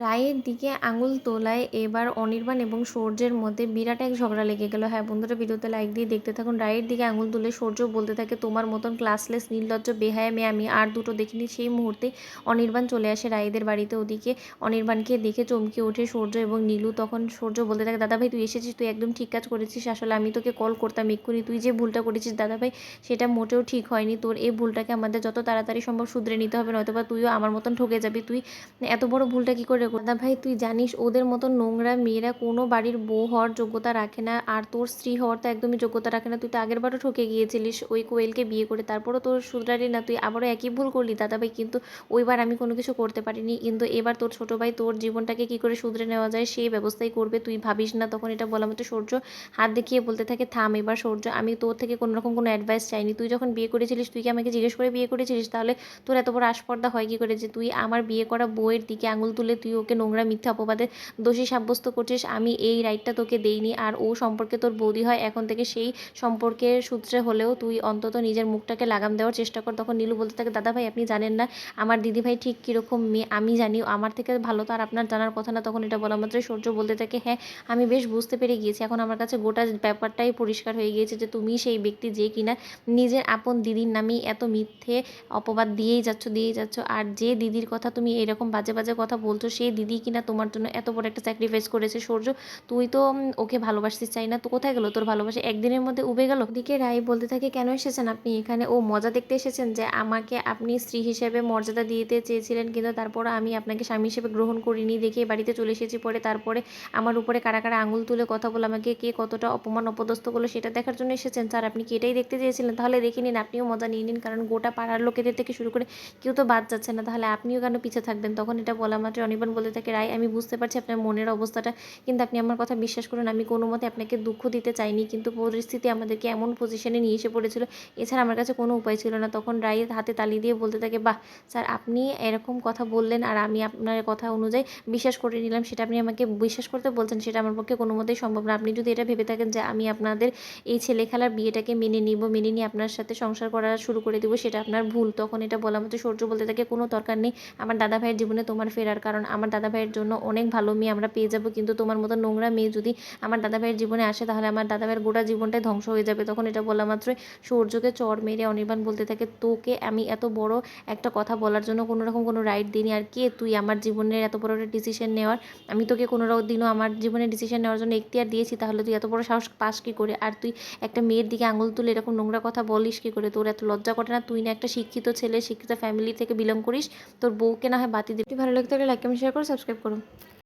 রায়ের দিকে আঙুল তোলায় এবার অনির্বাণ এবং সূর্যের মধ্যে বিরাট এক ঝগড়া লেগে গেল। হ্যাঁ বন্ধুরা, ভিডিওতে লাইক দিয়ে দেখতে থাকুন। রায়ের দিকে আঙুল তুলে সূর্য বলতে থাকে, তোমার মতন ক্লাসলেস নির্লজ্জ, বেহায়া মেয়ে আমি আর দুটো দেখিনি। সেই মুহূর্তে অনির্বাণ চলে আসে রায়েদের বাড়িতে। ওদিকে অনির্বাণকে দেখে চমকে ওঠে সূর্য এবং নীলু। তখন সূর্য বলতে থাকে দাদা ভাই তুই এসেছিস, তুই একদম ঠিক কাজ করেছিস। আসলে আমি তোকে কল করতাম এক্ষুনি। তুই যে ভুলটা করেছিস দাদা ভাই সেটা মোটেও ঠিক হয়নি। তোর এই ভুলটাকে আমাদের যত তাড়াতাড়ি সম্ভব শুধরে নিতে হবে। নয়তো বা তুইও আমার মতন ঠকে যাবি। তুই এত বড় ভুলটা কী করে দাদা ভাই, তুই জানিস ওদের মতো নোংরা মেয়েরা কোনো বাড়ির বউ হওয়ার যোগ্যতা রাখে না, আর তোর স্ত্রী হওয়ার তো একদমই যোগ্যতা রাখে না। তুই তো আগের বারও ঠকে গিয়েছিলিস ওই কোয়েলকে বিয়ে করে, তারপরও তোর শুধরালি না, তুই আবারও একই ভুল করলি দাদা ভাই কিন্তু ওইবার আমি কোনো কিছু করতে পারিনি। কিন্তু এবার তোর ছোটো ভাই তোর জীবনটাকে কী করে শুধরে নেওয়া যায়, সেই ব্যবস্থাই করবে, তুই ভাবিস না। তখন এটা বলা মতো সূর্য হাত দেখিয়ে বলতে থাকে, থাম এবার সূর্য, আমি তোর থেকে কোনো রকম কোনো অ্যাডভাইস চাইনি। তুই যখন বিয়ে করেছিলিস, তুই কি আমাকে জিজ্ঞেস করে বিয়ে করেছিলিস? তাহলে তোর এত বড় আস্পর্ধা হয় কী করে যে, তুই আমার বিয়ে করা বউয়ের দিকে আঙুল তুলে তুই ওকে নোংরা মিথ্যা অপবাদে দোষী সাব্যস্ত করছিস, আমি এই রাইটটা তোকে দেইনি। আর ও সম্পর্কে তোর বৌদি হয়, এখন থেকে সেই সম্পর্কের সূত্রে হলেও তুই অন্তত নিজের মুখটাকে লাগাম দেওয়ার চেষ্টা কর। তখন নীলু বলতে থাকে, দাদা ভাই, আপনি জানেন না, আমার দিদিভাই ঠিক কীরকম মেয়ে, আমি জানি আমার থেকে ভালো তো আর আপনার জানার কথা না। তখন এটা বলা মাত্রই সূর্য বলতে থাকে হ্যাঁ আমি বেশ বুঝতে পেরে গিয়েছি, এখন আমার কাছে গোটা ব্যাপারটাই পরিষ্কার হয়ে গিয়েছে যে তুমি সেই ব্যক্তি যে কিনা নিজের আপন দিদির নামেই এত মিথ্যে অপবাদ দিয়েই যাচ্ছ দিয়েই যাচ্ছ। আর যে দিদির কথা তুমি এরকম বাজে বাজে কথা বলছো সেই দিদি কিনা তোমার জন্য এত বড় একটা স্যাক্রিফাইস করেছে, সূর্য, তুই তো ওকে ভালোবাসতে চাই না, তো কোথায় গেলো তোর ভালোবাসা? একদিনের মধ্যে উবে গেল। দিকে রায় বলতে থাকে, কেন এসেছেন আপনি এখানে? ও মজা দেখতে এসেছেন যে আমাকে আপনি স্ত্রী হিসেবে মর্যাদা দিতে চেয়েছিলেন কিন্তু তারপর আমি আপনাকে স্বামী হিসেবে গ্রহণ করিনি দেখে বাড়িতে চলে এসেছি পরে তারপরে আমার উপরে কারা কারা আঙুল তুলে কথা বলে আমাকে কে কতটা অপমান অপদস্থ করল সেটা দেখার জন্য এসেছেন? স্যার, আপনি কি এটাই দেখতে চেয়েছিলেন? তাহলে দেখে নিন, আপনিও মজা নিয়ে নিন, কারণ গোটা পাড়ার লোকেদের থেকে শুরু করে কেউ তো বাদ যাচ্ছে না। তাহলে আপনিও কেন পিছিয়ে থাকবেন? তখন এটা বলা মাত্র অনির্বাণ বলতে থাকে, রায়, আমি বুঝতে পারছি আপনার মনের অবস্থাটা, কিন্তু আপনি আমার কথা বিশ্বাস করুন, আমি কোনো মতে আপনাকে দুঃখ দিতে চাইনি, কিন্তু পরিস্থিতি আমাদেরকে এমন পজিশনে নিয়ে এসে পড়েছিল, এছাড়া আমার কাছে কোনো উপায় ছিল না। তখন রায় হাতে তালি দিয়ে বলতে থাকে, বাহ, স্যার, আপনি এরকম কথা বললেন আর আমি আপনার কথা অনুযায়ী বিশ্বাস করে নিলাম, সেটা আপনি আমাকে বিশ্বাস করতে বলছেন, সেটা আমার পক্ষে কোনো মতেই সম্ভব না। আপনি যদি এটা ভেবে থাকেন যে আমি আপনাদের এই ছেলে খেলার বিয়েটাকে মেনে নিব, মেনে নিয়ে আপনার সাথে সংসার করা শুরু করে দেবো, সেটা আপনার ভুল। তখন এটা বলা মতো সূর্য বলতে থাকে কোনো দরকার নেই। আমার দাদা ভাইয়ের জীবনে তোমার ফেরার কারণ, আমার দাদা ভাইয়ের জন্য অনেক ভালো মেয়ে আমরা পেয়ে যাব। কিন্তু তোমার মতো নোংরা মেয়ে যদি আমার দাদা ভাইয়ের জীবনে আসে, তাহলে আমার দাদা ভাইয়ের গোটা জীবনটাই ধ্বংস হয়ে যাবে। তখন এটা বলা মাত্রই সূর্যকে চর মেরে অনির্বাণ বলতে থাকে, তোকে আমি এত বড় একটা কথা বলার জন্য কোনো রকম কোনো রাইট দিইনি। আর কে তুই আমার জীবনের এত বড় একটা ডিসিশন নেওয়ার? আমি তোকে কোনো দিনও আমার জীবনে ডিসিশন নেওয়ার জন্য এখতিয়ার দিয়েছি। তাহলে তুই এত বড় সাহস পাস কী করে? আর তুই একটা মেয়ের দিকে আঙুল তুলে এরকম নোংরা কথা বলিস কী করে? তোর এত লজ্জা করে না? তুই না একটা শিক্ষিত ছেলে, শিক্ষিত ফ্যামিলি থেকে বিলং করিস? তোর বউকে না হয় বাতি দিবি। ভালো লাগতে হলে লাইক কমেন্ট শেয়ার করো সাবস্ক্রাইব করো